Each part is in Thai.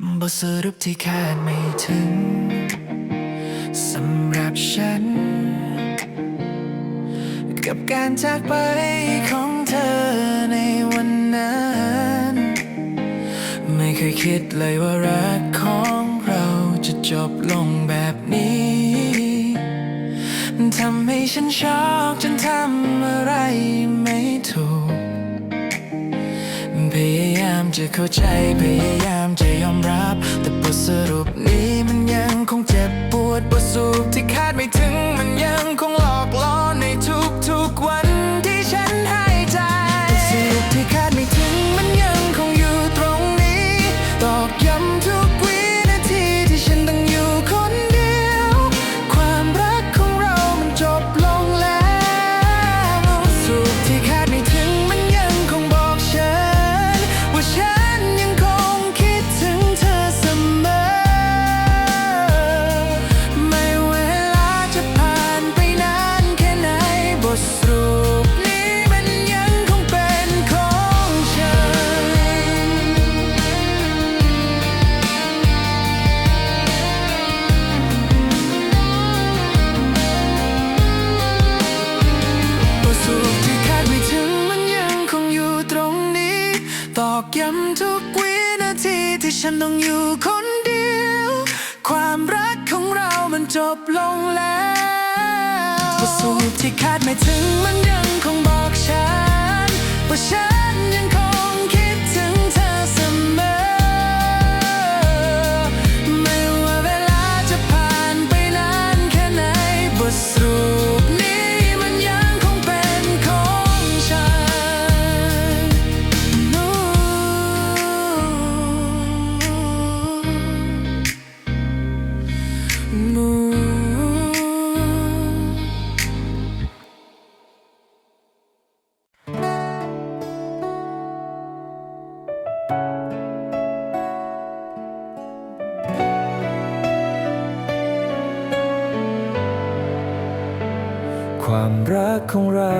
บทสรุปที่คาดไม่ถึงสำหรับฉัน กับการจากไปของเธอในวันนั้น ไม่เคยคิดเลยว่ารักของเราจะจบลงแบบนี้ทำให้ฉันช็อกจนทำอะไรไม่ถูก พยายามจะเข้าใจพยายาม ยอมรับ แต่บทสรุปนี้มันยังคงเจ็บปวดบทสรุปที่คาดไม่ถึงมันยังคงหลอกล่อในทุก จบลงแล้วบทสรุปที่คาดไม่ถึงมันยังคงบอกฉันว่าฉัน ความรักของเรา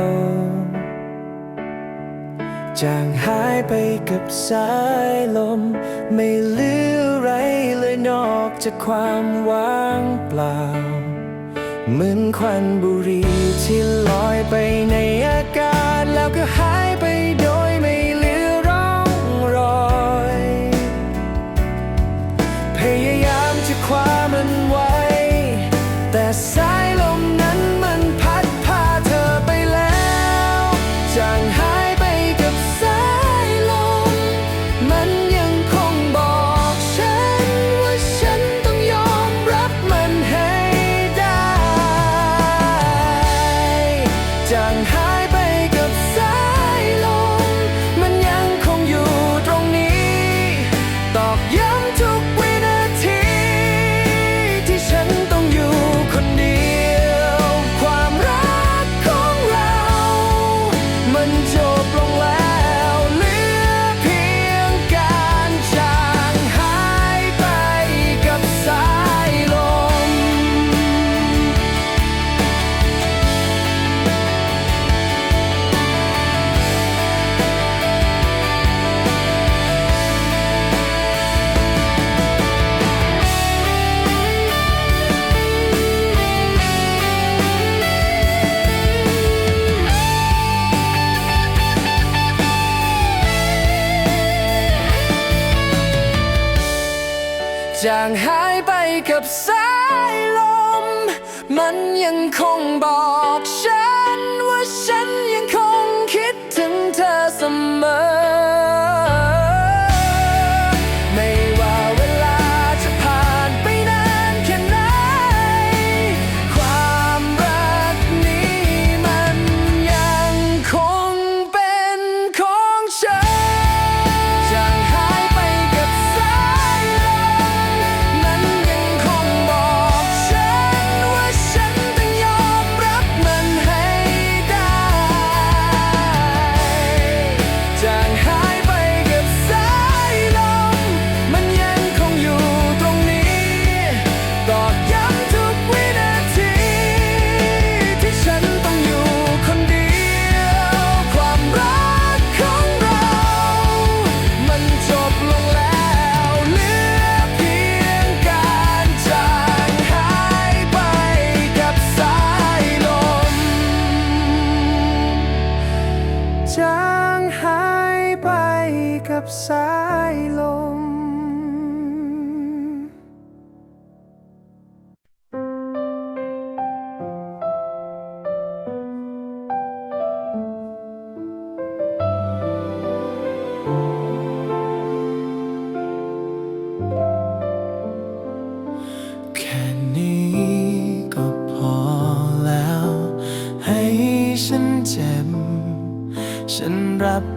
จางหายไปกับสายลม ไม่เหลืออะไรเลยนอกจากความว่างเปล่า เหมือนควันบุหรี่ที่ลอยไปในอากาศแล้วก็หาย จา จางหายไปกับสายลม มันยังคงบอกฉัน ว่าฉันยังคงคิดถึงเธอเสมอ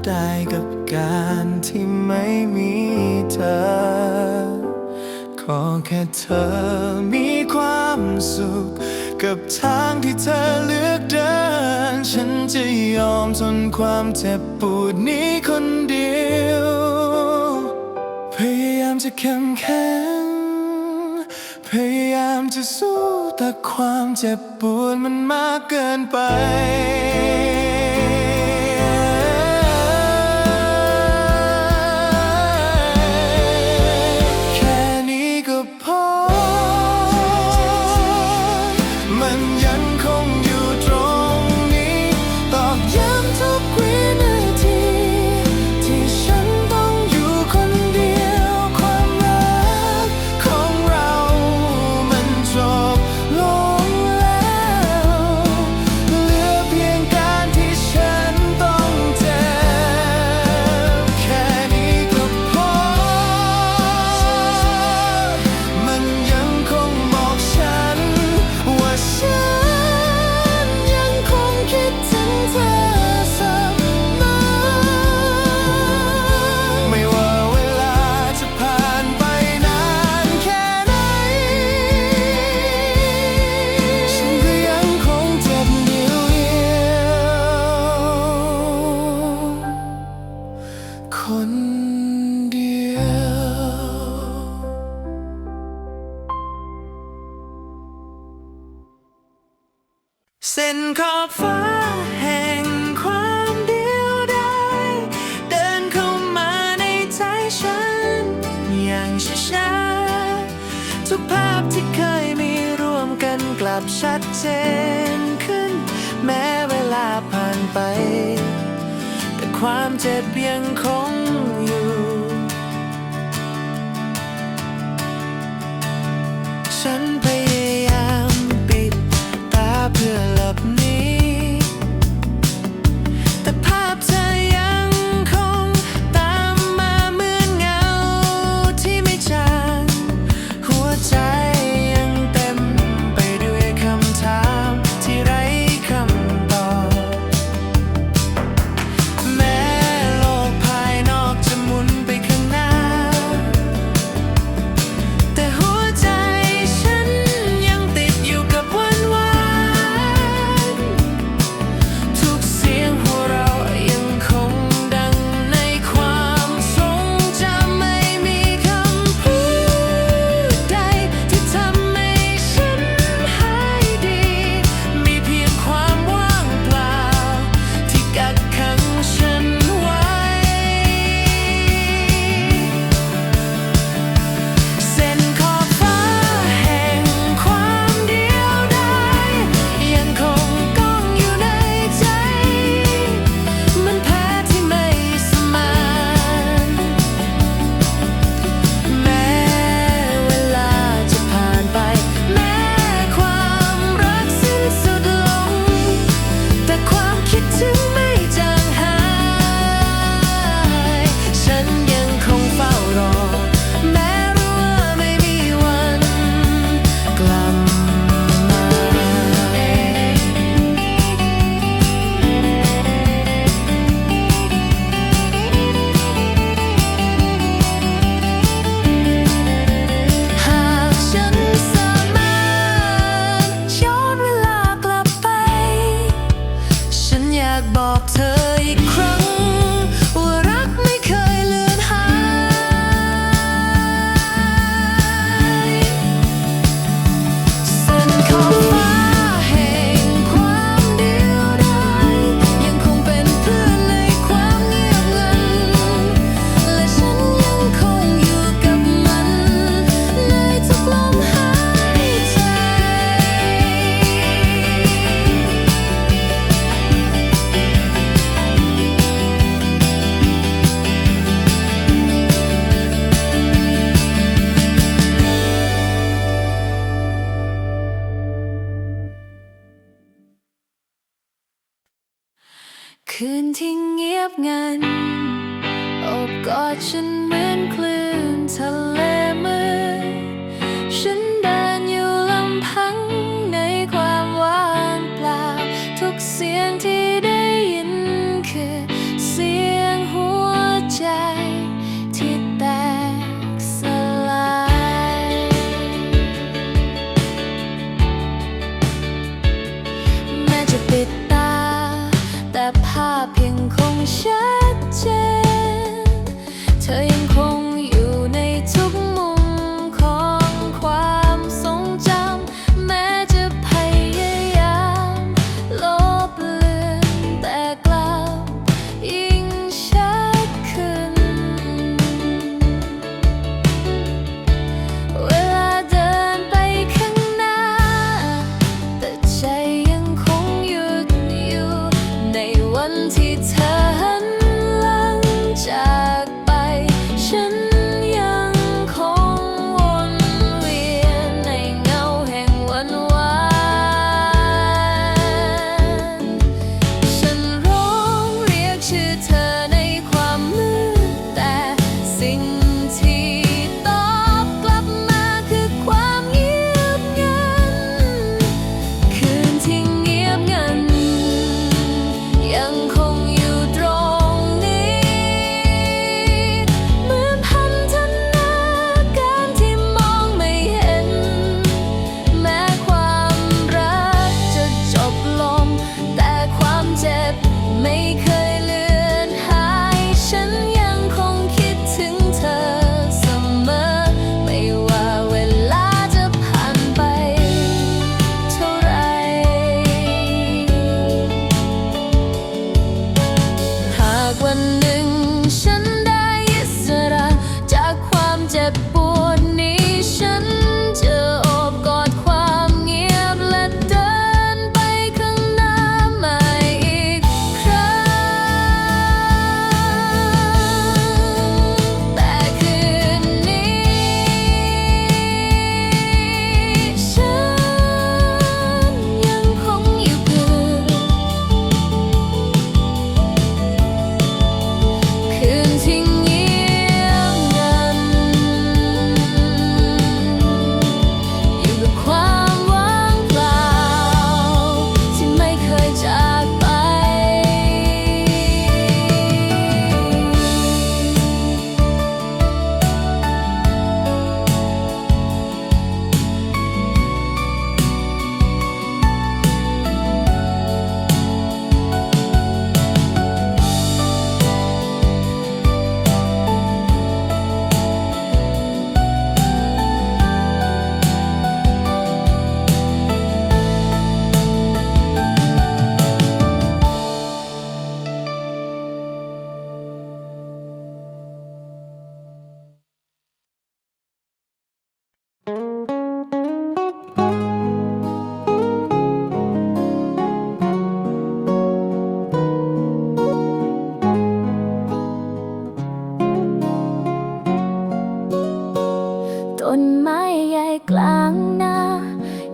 ได้กับการที่ไม่มีเธอ ขอแค่เธอมีความสุข กับทางที่เธอเลือกเดิน ฉันจะยอมทนความเจ็บปวดนี้คนเดียว พยายามจะเข้มแข็งพยายามจะสู้แต่ความเจ็บปวดมันมากเกินไป sing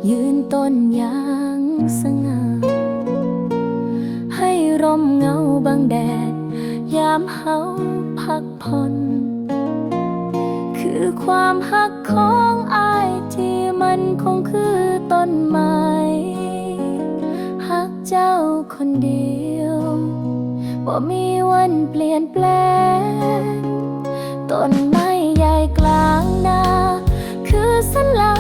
ยืนต้นยางสง่า ให้ร่มเงาบางแดด ยามเฮาพักผ่อน คือความฮักของอายที่มันคงคือต้นไม้ฮักเจ้าคนเดียวบ่มีวันเปลี่ยนแปลงต้นไม้ใหญ่กลางนา คือสัญลักษ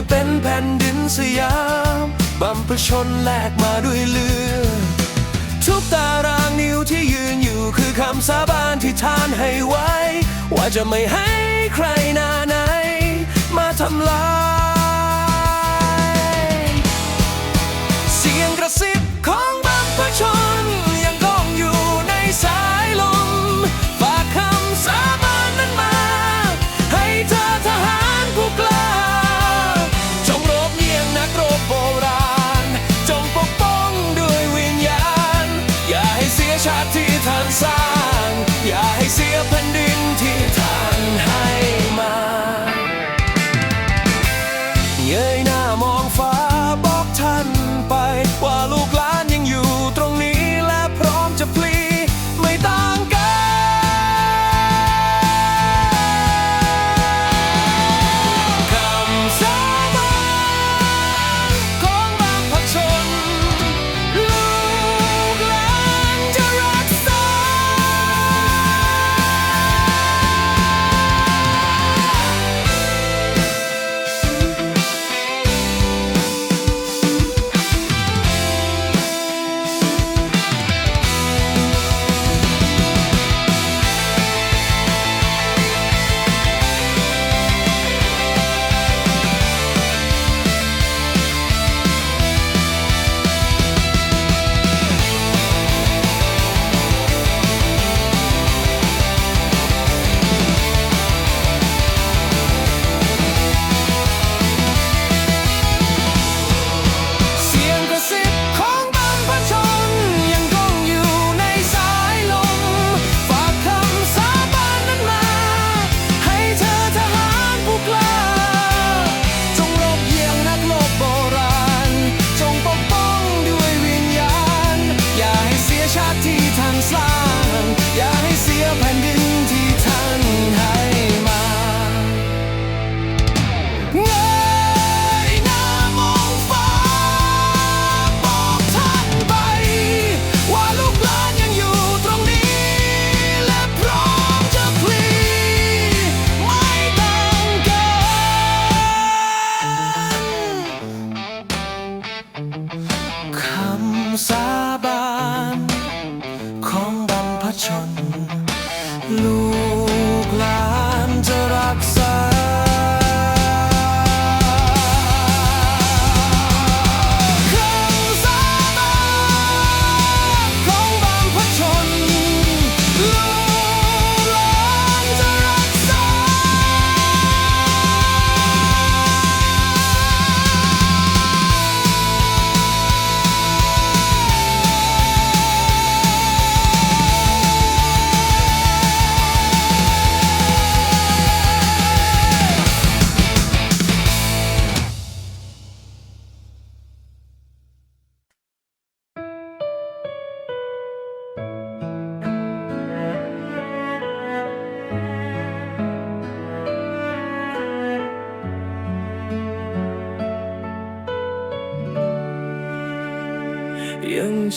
ะเป็นแผ่นดินสยามบัมประชนแลกมาด้วยเลือทุกตารางนิ้วที่ยืนอยู่คือคำสาบานที่ทานให้ไว้ ว่าจะไม่ให้ใครนาไหน มาทำลาย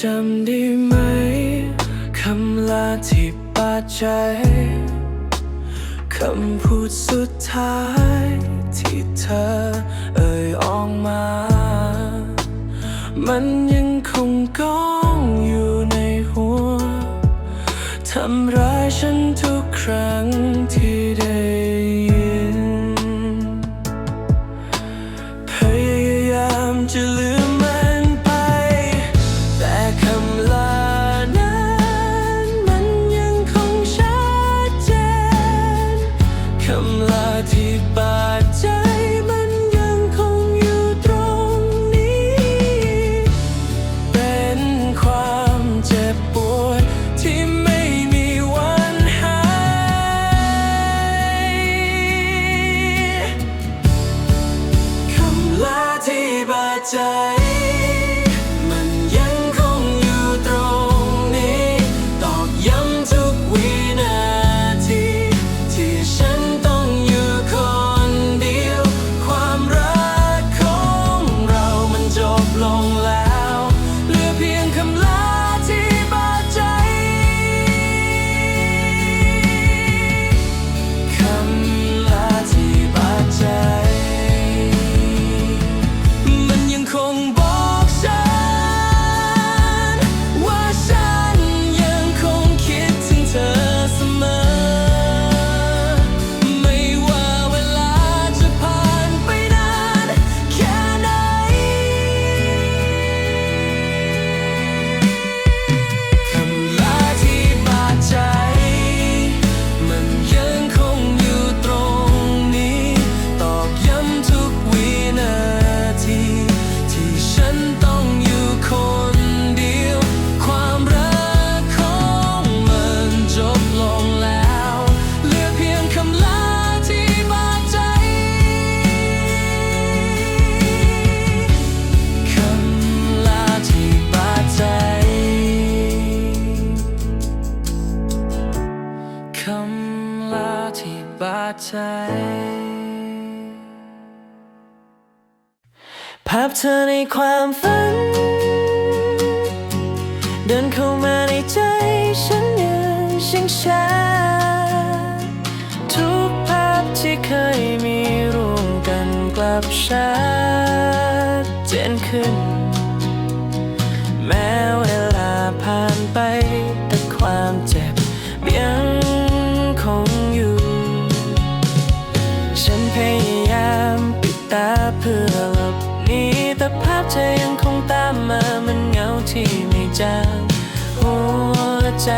จำได้ไหม คำลาที่บาดใจ คำพูดสุดท้าย ที่เธอเอ่ยออกมา มันยังคงก้องอยู่ในหัว ทำร้ายฉันทุกครั้งที่ 提把 เธอในความฝัน เดินเข้ามาในใจฉันยืงชิงช้าทุกภาพที่เคยมีร่วมกันกลับชัดเจนขึ้น แม้เวลาผ่านไป ธอยังคงตามมามันเหงาที่ไม่จางหัวใจ